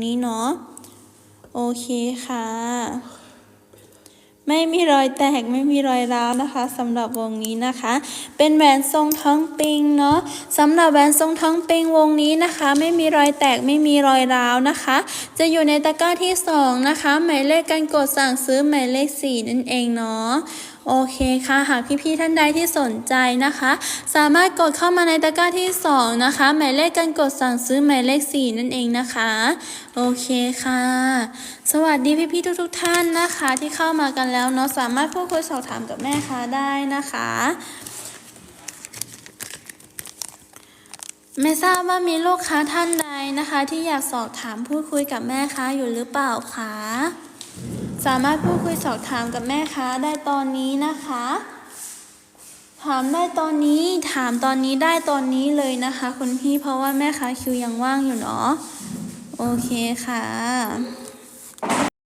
นี้เนาะโอเคค่ะ ไม่มีรอยแตกไม่มีรอยร้าวนะคะสำหรับวงนี้นะคะ เป็นแหวนทรงท้องปิงเนาะสำหรับแหวนทรงท้องปิงวงนี้นะคะ ไม่มีรอยแตกไม่มีรอยร้าวนะคะ จะอยู่ในตะกร้าที่สองนะคะ หมายเลขการกดสั่งซื้อหมายเลขสี่นั่นเองเนาะโอเคค่ะ หากพี่ๆท่านใดที่สนใจนะคะ สามารถกดเข้ามาในตะกร้าที่สองนะคะ หมายเลขการกดสั่งซื้อหมายเลขสี่นั่นเองนะคะ โอเคค่ะ สวัสดีพี่ๆทุกๆท่านนะคะ ที่เข้ามากันแล้วเนาะสามารถพูดคุยสอบถามกับแม่ค้าได้นะคะไม่ทราบว่ามีลูกค้าท่านใดนะคะ ที่อยากสอบถามพูดคุยกับแม่ค้าอยู่หรือเปล่าคะ สามารถพูดคุยสอบถามกับแม่ค้าได้ตอนนี้นะคะ ถามได้ตอนนี้ถามตอนนี้ได้ตอนนี้เลยนะคะคุณพี่เพราะว่าแม่ค้าคิวยังว่างอยู่เนาะโอเคค่ะ